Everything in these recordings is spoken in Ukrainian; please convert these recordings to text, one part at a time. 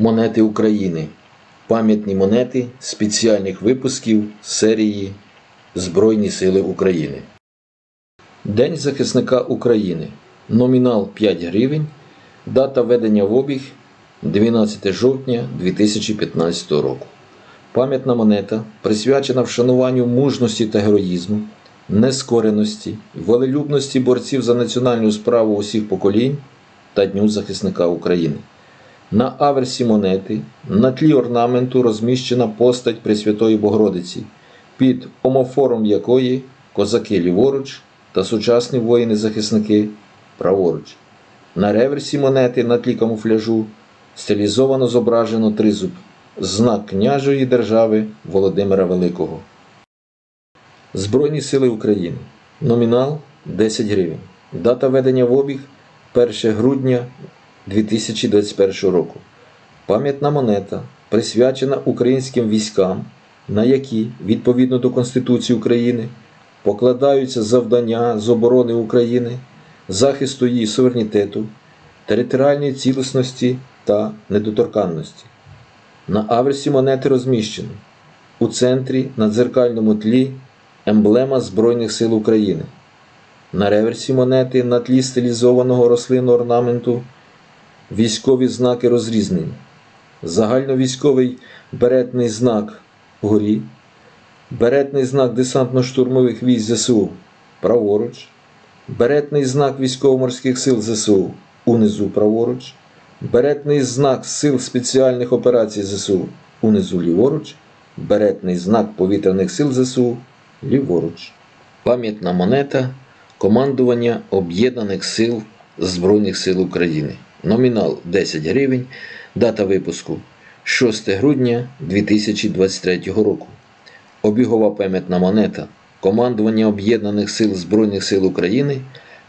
Монети України. Пам'ятні монети спеціальних випусків серії Збройні Сили України. День захисника України. Номінал 5 гривень. Дата введення в обіг 12 жовтня 2015 року. Пам'ятна монета присвячена вшануванню мужності та героїзму, нескореності, волелюбності борців за національну справу усіх поколінь та Дню захисника України. На аверсі монети на тлі орнаменту розміщена постать Пресвятої Богородиці, під омофором якої козаки ліворуч та сучасні воїни-захисники праворуч. На реверсі монети на тлі камуфляжу стилізовано зображено тризуб, знак княжої держави Володимира Великого. Збройні сили України. Номінал 10 гривень. Дата введення в обіг 1 грудня 2021 року. Пам'ятна монета присвячена українським військам, на які, відповідно до Конституції України, покладаються завдання з оборони України, захисту її суверенітету, територіальної цілісності та недоторканності. На аверсі монети розміщено у центрі на дзеркальному тлі емблема Збройних сил України. На реверсі монети на тлі стилізованого рослинного орнаменту військові знаки розрізнення. Загальновійськовий беретний знак вгорі, беретний знак десантно-штурмових військ ЗСУ праворуч, беретний знак військово-морських сил ЗСУ унизу праворуч, беретний знак Сил спеціальних операцій ЗСУ унизу ліворуч, беретний знак повітряних сил ЗСУ ліворуч. Пам'ятна монета командування Об'єднаних сил Збройних сил України. Номінал 10 гривень. Дата випуску 6 грудня 2023 року. Обігова пам'ятна монета командування Об'єднаних сил Збройних сил України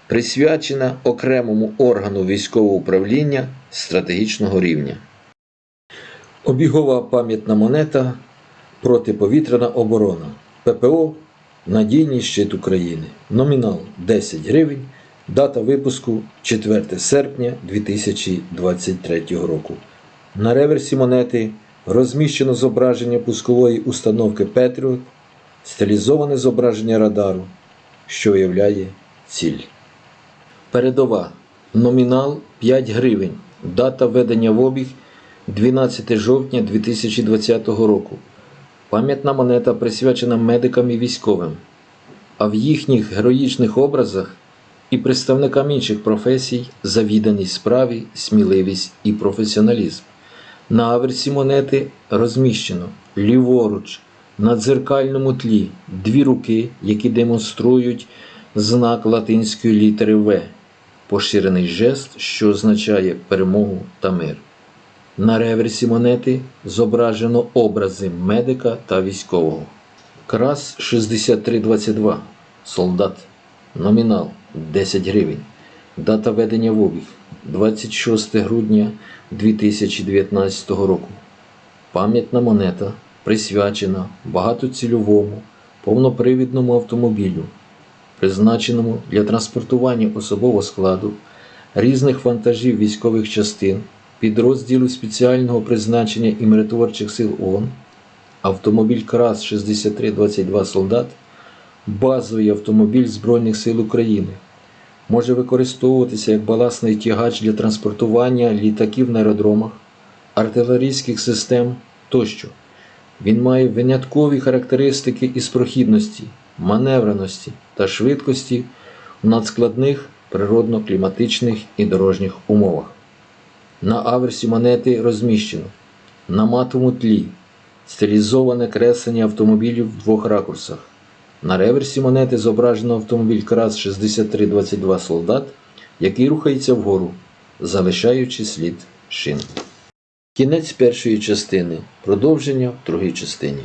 присвячена окремому органу військового управління стратегічного рівня. Обігова пам'ятна монета протиповітряна оборона. ППО Надійний щит України. Номінал 10 гривень. Дата випуску 4 серпня 2023 року. На реверсі монети розміщено зображення пускової установки Петріот, стилізоване зображення радару, що уявляє ціль. Передова. Номінал 5 гривень. Дата введення в обіг 12 жовтня 2020 року. Пам'ятна монета присвячена медикам і військовим, а в їхніх героїчних образах і представникам інших професій за відданість справі, сміливість і професіоналізм. На аверсі монети розміщено ліворуч на дзеркальному тлі дві руки, які демонструють знак латинської літери В, поширений жест, що означає перемогу та мир. На реверсі монети зображено образи медика та військового. Крас 6322. Солдат. Номінал 10 гривень. Дата ведення в обіг 26 грудня 2019 року. Пам'ятна монета присвячена багатоцільовому повнопривідному автомобілю, призначеному для транспортування особового складу, різних вантажів військових частин, підрозділів спеціального призначення і миротворчих сил ООН, автомобіль КРАС 6322 солдат, базовий автомобіль Збройних сил України. Може використовуватися як баласний тягач для транспортування літаків на аеродромах, артилерійських систем тощо. Він має виняткові характеристики із прохідності, маневреності та швидкості в надскладних природно-кліматичних і дорожніх умовах. На аверсі монети розміщено на матовому тлі стилізоване креслення автомобілів в двох ракурсах. На реверсі монети зображено автомобіль КРАС 6322 солдат, який рухається вгору, залишаючи слід шин. Кінець першої частини. Продовження в другій частині.